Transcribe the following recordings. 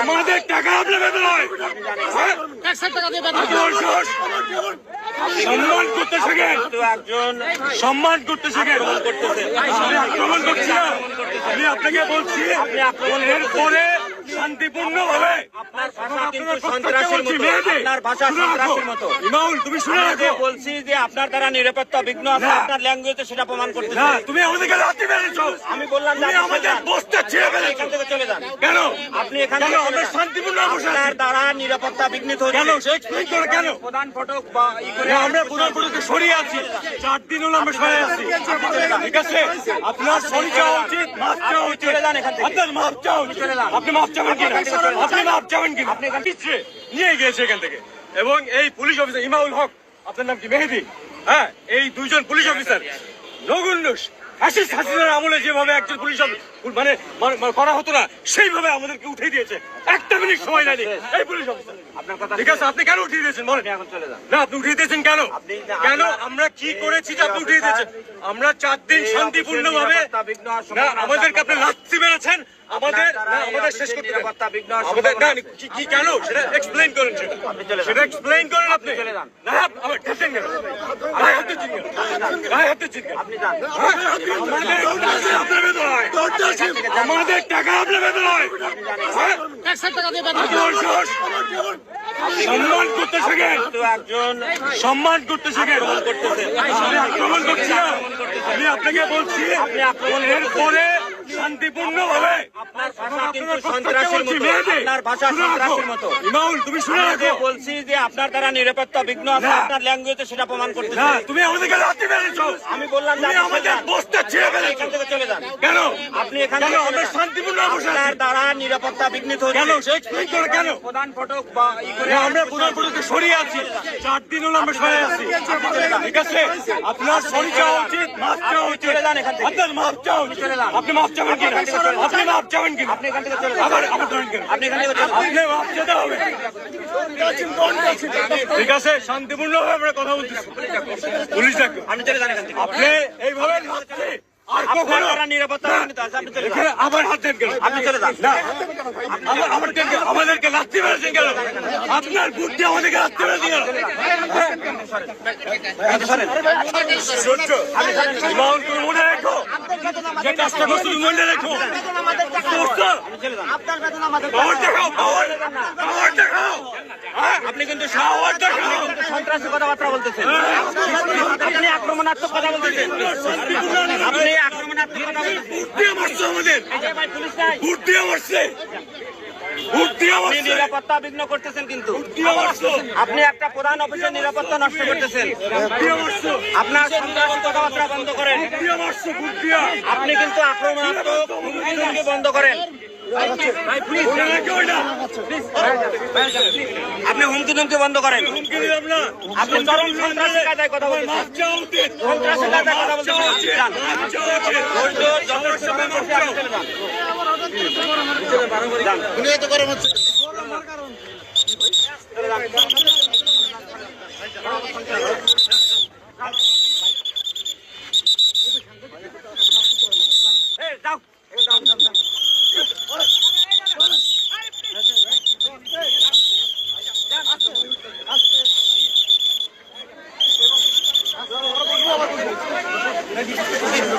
আমাদের টাকা আপনার বেতন হয়? সম্মান করতে শেখেন। একজন সম্মান করতে শেখেন। করতেছে। আমি আক্রমণ করছি না আমি আপনাকে বলছি আপনি এরপরে শান্তিপূর্ণ ভাবে কিন্তু সন্ত্রাসীর মতো আপনার ভাষা সন্ত্রাসীর মতো। ইমাউল তুমি শুনে রাখো। বলছি যে আপনার দ্বারা নিরাপত্তা বিঘ্ন আছে আপনার ল্যাঙ্গুয়েজে সেটা প্রমাণ করতে তুমি মেরেছো আমি বললাম যে আমাদের ফেলেছো এখান থেকে চলে যান কেন আপনি এখান। শান্তিপূর্ণ আপনার দ্বারা নিরাপত্তা বিঘ্নিত কেন? হচ্ছে করে কেন? প্রধান ফটক বা ই করে না, আমরা প্রধান ফটকে সরিয়ে আছি। চার দিন হলো আমরা সরে আছি। ঠিক আছে? আপনার সরি চাওয়া উচিত মাফ চাওয়া উচিত। চলে যান এখান থেকে। আপনার মাফ চাওয়া উচিত। আপনি মাফ চাবেন কিনা এখান থেকে চলে যান। আপনি মাফ চাবেন কিনা আপনি নিয়ে গিয়েছে এখান থেকে। এবং এই পুলিশ অফিসার ইমাউল হক আপনার নাম কি? মেহেদি। হ্যাঁ এই দুইজন পুলিশ অফিসার। নগুন্ডুস হাসিস হাসিনার আমলে যেভাবে একজন পুলিশ মানে মানে- মানে করা হতো না। সেইভাবে আমাদেরকে উঠে দিয়েছে। একটা মিনিট সময় নেয়নি। এই পুলিশ অফিসার আপনার কথা ঠিক আছে আপনি কেন উঠিয়ে দিয়েছেন? বলেন। আপনি এখন চলে যান। না আপনি উঠিয়ে দিয়েছেন কেন? কেন আমরা কি করেছি যে আপনি উঠিয়ে দিয়েছেন? আমরা চার দিন শান্তিপূর্ণ ভাবে আমাদেরকে আপনি লাথি মেরেছেন। আমাদের দ্বারা না এই আমাদের শেষ করতে নিরাপত্তা বিঘ্ন আমাদের না কি কি কেন? সেটা এক্সপ্লেইন করেন সেটা। আপনি চলে যান। সেটা এক্সপ্লেইন করেন আপনি চলে যান। না আমার ঠেসেন কেন গায়ে হাত দিচ্ছেন কেন গায়ে হাত দিচ্ছেন কেন আপনি যান হ্যাঁ? আমাদের টাকা আপনার বেতন হয় আমাদের টাকা আপনার বেতন হয়। হ্যাঁ? সম্মান করতে শেখেন। একজন সম্মান করতে শেখেন। আমি আক্রমণ করছি আমি আপনাকে বলছি আপনি এরপরে শান্তিপূর্ণ ভাবে আপনার ভাষা কিন্তু সন্ত্রাসীর মতো আপনার ভাষা সন্ত্রাসীর মতো। ইমাউল তুমি শুনে রাখো। বলছি যে আপনার দ্বারা নিরাপত্তা বিঘ্ন আছে আপনার ল্যাঙ্গুয়েজে সেটা প্রমাণ করতেছে না তুমি আমাদেরকে লাথি মেরেছো। আমি বললাম যে আপনি আমাদের ফেলেছো এখান থেকে চলে যান। কেন? আপনি এখান থেকে আমরা শান্তিপূর্ণ বসে আপনার দ্বারা নিরাপত্তা বিঘ্নিত কেন? সে এক্সপ্লেইন করে কেন? প্রধান ফটক বা ই করে না, আমরা প্রধান ফটকে সরিয়ে আছি। চার দিন হলো আমরা সরে আছি। ঠিক আছে? আপনার সরি চাওয়া উচিত মাফ চাওয়া উচিত। চলে যান এখান থেকে। আপনার মাফ চাওয়া উচিত। আপনি মাফ চাবেন কিনা। আপনি মাফ চাবেন কিনা? আপনি এখান থেকে চলে আবার আবার ধরেন কেন? আপনি এখান থেকে আপনি যেতে হবে। ঠিক আছে শান্তিপূর্ণ ভাবে আমরা কথা বলছি পুলিশ ডাকো আপনি চলে যান এখান থেকে। আপনি এইভাবে আর আপনার হাত দেন কেন আপনি চলে যান আমাদেরকে কেন বুদ্ধি আমাদেরকে লাথি মেরেছেন কেন মনে রেখো যে কাজটা করছ তুমি মনে রেখো আপনার বেতন আমাদের দেখাও পাওয়ার পাওয়ার দেখাও হ্যাঁ? আপনি কিন্তু দেখাও সন্ত্রাসী কথাবার্তা বলতেছেন আপনি আক্রমণাত্মক কথা বলতেছেন মারছো আমাদের? ভোট দিয়ে মারছে নিরাপত্তা বিঘ্ন করতেছেন কিন্তু। আপনি একটা প্রধান অফিসের নিরাপত্তা নষ্ট করতেছেন। আপনার সন্ত্রাসী কথাবার্তা বন্ধ করেন। আপনি কিন্তু আক্রমণাত্মক বন্ধ করেন। আপনি হুমকি ধুমকি বন্ধ করেন। হুমকি আপনি চরম সন্ত্রাসী কায়দায় কথা কায়দায় ধৈর্য যথেষ্ট সময় করছে আপনি চলে যান যান। চলে যান। এই, যাও।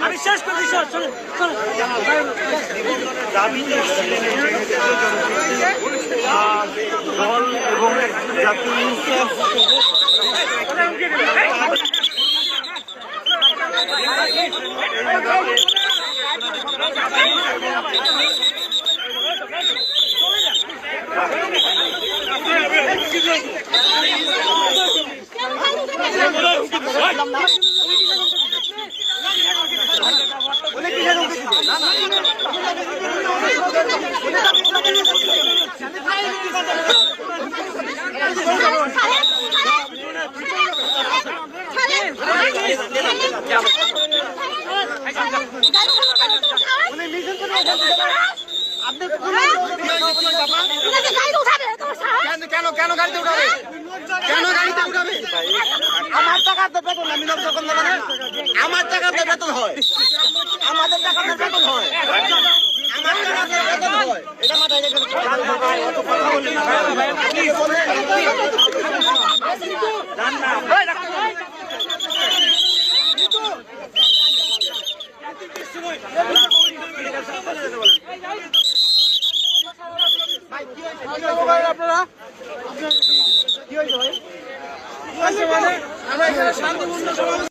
আমি শেষ করে দিচ্ছি চলো চলো দল এবং জাতীয় উনি মিশন করে কেন কেন গাড়িতে উঠাবে? কেন গাড়িতে উঠাবে? আমার টাকাতে বেতন আমি যখন দেবো আমার টাকাতে বেতন হয়। আমাদের টাকাতে বেতন হয়। আমার টাকাতে বেতন হয়। এটা মাথায় রেখে আপনারা